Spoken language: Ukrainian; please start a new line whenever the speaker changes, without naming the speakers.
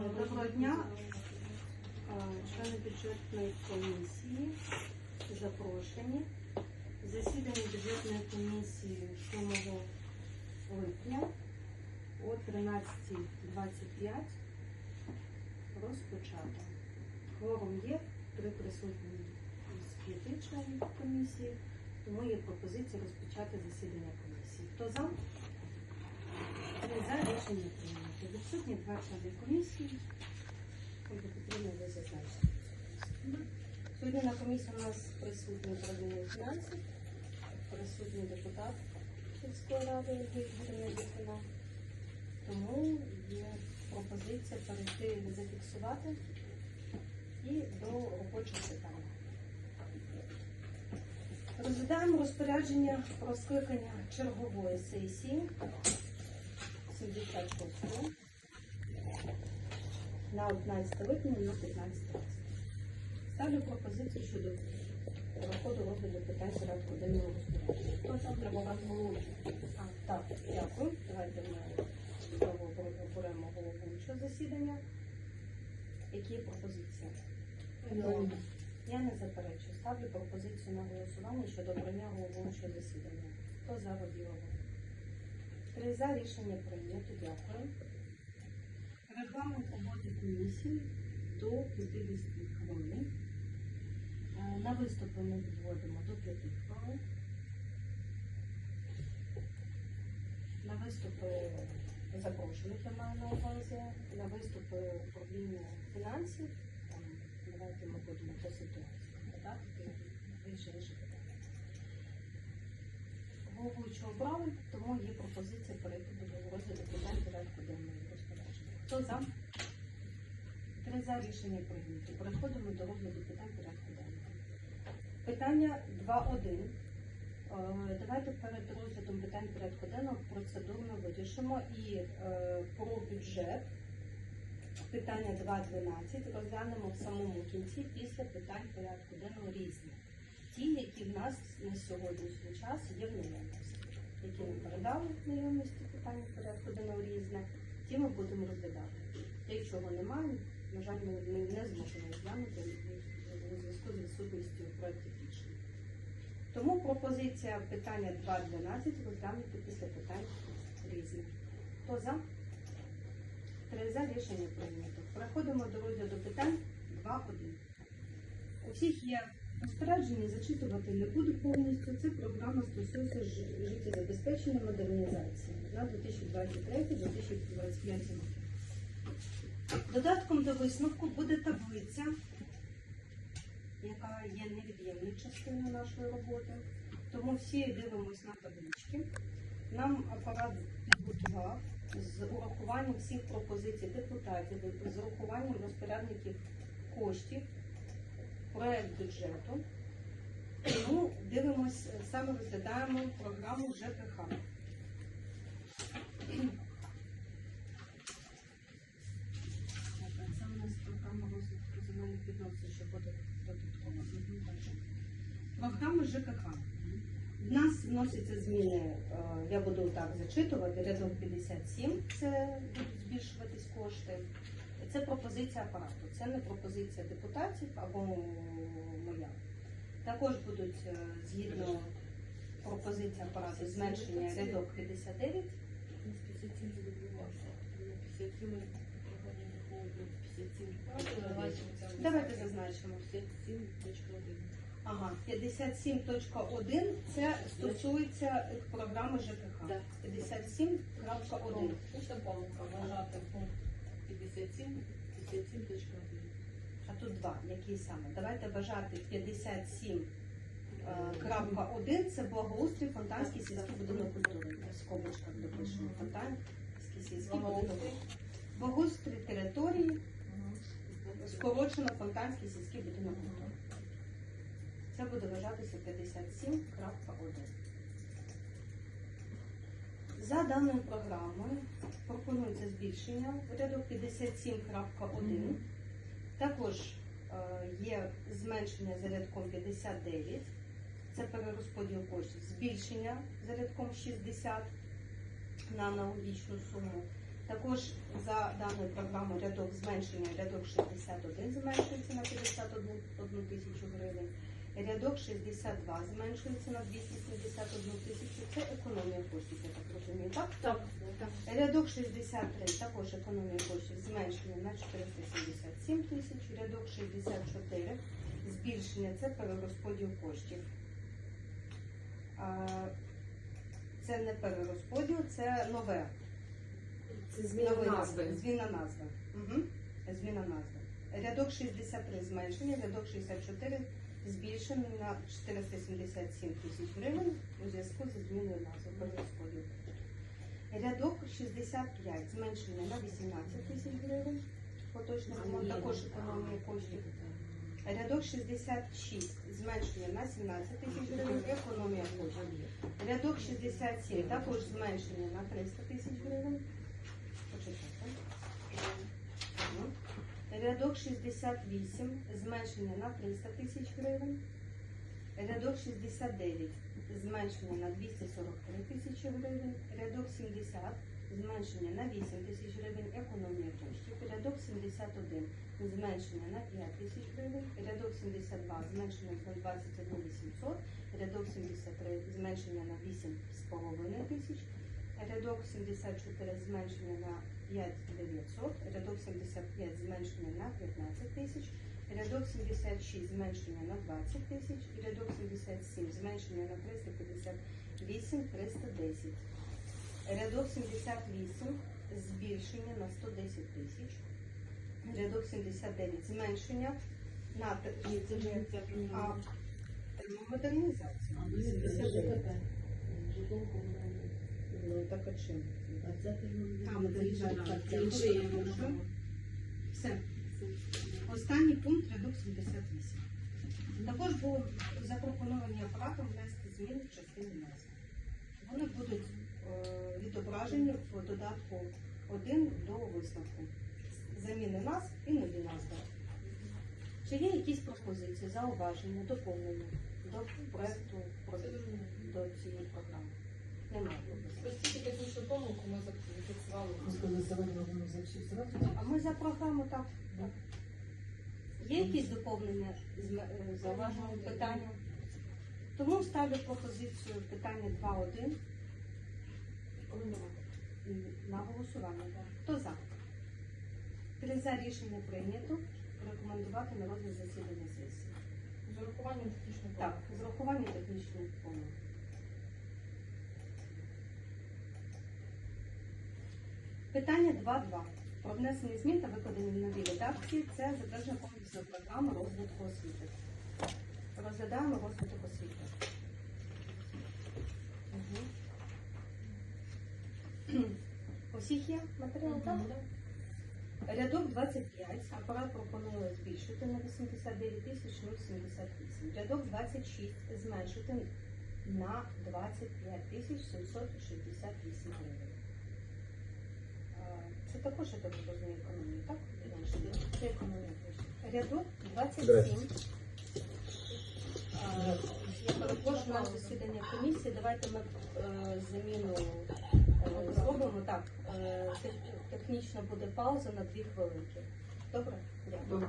Доброго дня, Е, члени бюджетної комісії запрошені. Засідання бюджетної комісії 7 липня о 13.25 розпочато. Кворум є, три присутні з п'яти членів комісії, тому є пропозиція розпочати засідання комісії. Хто за? Три за рішення прийнято. Відсутні два члени комісії. Сьогодні на комісії у нас присутні управління фінансів, присутній депутат сільської ради Євгенія Дітина. Тому є пропозиція перейти зафіксувати і до робочого питання. Розглядаємо розпорядження про скликання чергової сесії 76 на 11 липня на 15 разів. Ставлю пропозицію щодо переходу розгляду питань порядку денного розпорядження. Хто там треба вас головуючий? А, так, дякую. Давайте ми знову оберемо головуючого засідання. Які пропозиції? Я не заперечую. Ставлю пропозицію на голосування щодо обрання головуючого засідання. Хто за Воділова? Три за рішення прийнято. Дякую. Регламент роботи комісії до 50 хвилин. Е, На виступи ми відводимо до 5 хвилин. На виступи запрошених я маю на увазі. На виступи управління фінансів. Там, давайте ми будемо по ситуації питання. Головуючого обрали, тому є пропозиція перейти до розгляду питань порядку денного розпорядження. Хто за? Три за рішення прийнято. Переходимо до розгляду питань порядку денного. Питання 2.1. Е, Давайте перед розглядом питань порядку денного процедурно вирішимо і е, про бюджет питання 2.12 розглянемо в самому кінці після питань порядку денного різні. Ті, які в нас на сьогоднішній час є в наявності, які ми передали в наявності питання порядку денного різне, ті ми будемо розглядати. Те, чого немає, на жаль, ми не зможемо розглянути у зв'язку з відсутністю проєктів рішення. Тому пропозиція питання 2.12 розглянути після питань різних. Хто за? Три за рішення прийнято. Переходимо до розгляду питань 2.1. У всіх є розпорядження, зачитувати не буду повністю. Це програма стосується життєзабезпечення модернізації на 2023-2025 роки. Додатком до висновку буде таблиця, яка є невід'ємною частиною нашої роботи. Тому всі дивимось на таблички. Нам апарат підготував з урахуванням всіх пропозицій депутатів, з урахуванням розпорядників коштів, проект бюджету. Тому дивимось, саме розглядаємо програму ЖКХ. Це у нас програма розвитку земельних відносин, що буде додатково. Програма ЖКХ. В нас вносяться зміни, е, я буду так зачитувати, рядок 57, це будуть збільшуватись кошти. Це пропозиція апарату, це не пропозиція депутатів або моя. Також будуть е, згідно пропозиції апарату зменшення рядок 59. Давайте зазначимо. 57.1. Ага, 57.1 це стосується програми ЖКХ. 57.1.
Це помилка, вважати пункт 57, 57.1.
А тут два. Які саме? Давайте вважати 57.1 це благоустрій Фонтанський сільський будинок культури. В скобочках допишемо Фонтанський сільський будинок. Благоустрій території скорочено Фонтанський сільський будинок культури. Це буде вважатися 57.1. За даною програмою пропонується збільшення рядок 57.1. Також е, є зменшення за рядком 59, це перерозподіл коштів, збільшення за рядком 60 на аналогічну суму. Також за даною програмою рядок зменшення, рядок 61 зменшується на 51 тисячу гривень. Рядок 62 зменшується на 271 тисячу. Це економія коштів, я так розумію, так?
Так.
Рядок 63 також економія коштів зменшення на 477 тисяч. Рядок 64 збільшення це перерозподіл коштів. А, Це не перерозподіл, це нове.
Це зміна
Новий
назви.
Зміна назви. Угу. Зміна назви. Рядок 63 зменшення, рядок 64 збільшений на 477 тисяч гривень у зв'язку зі зміною назви перерозподіл. Рядок 65 зменшення на 18 тисяч гривень. Поточний ремонт також економія коштів. Рядок 66 зменшення на 17 тисяч гривень, економія коштів. Рядок 67 також зменшення на 300 тисяч гривень. Рядок 68 зменшення на 300 тисяч гривень. Рядок 69 зменшення на 243 тисячі гривень. Рядок 70 зменшення на 8 тисяч гривень, економія коштів. Рядок 71 зменшення на 5 тисяч гривень. Рядок 72 зменшення на 21 800. Рядок 73 зменшення на 8,5 тисяч. Рядок 74 зменшення на 5 900, рядок 75 зменшення на 15 тисяч, рядок 76 зменшення на 20 тисяч, рядок 77 зменшення на 358 310. Рядок 78 збільшення на 110 тисяч. Рядок 79 зменшення на а,
програма.
Модернізація.
А ми 79.
Ну так а чим?
А це
Там,
це інше. програма.
Все. Останній пункт рядок 78. Також було запропоновані апаратом внести зміни в частині назви. Вони будуть е, відображені в додатку 1 до висновку. Заміни назв і нові назви. Чи є якісь пропозиції, зауваження, доповнення до проекту про- до цієї програми? Немає.
Ось тільки технічну помилку ми зафіксували.
А ми за програму так. так. Є якісь доповнення, е, зауваження, питання? Тому ставлю пропозицію питання 2.1 на голосування. Хто за? Три за рішення прийнято. Рекомендувати на розгляд засідання сесії.
З урахуванням технічної
Так, з урахуванням технічної помилки. Питання 2.2. Про внесення змін та викладення нові редакції. Це затвердження комплексної програми розвитку освіти. Розглядаємо розвиток освіти. Мгм. У всіх є матеріал, так? Рядок 25. Апарат пропонує збільшити на 89 тисяч 078. Рядок 26 зменшити на 25 тисяч 768 гривень. Це також, я так економії, так? Це економія теж. Рядок 27. Е, Я перепрошую на засідання комісії. Давайте ми е, заміну е, зробимо так. е, Технічно буде пауза на дві хвилинки. Добре? Дякую.
Добре.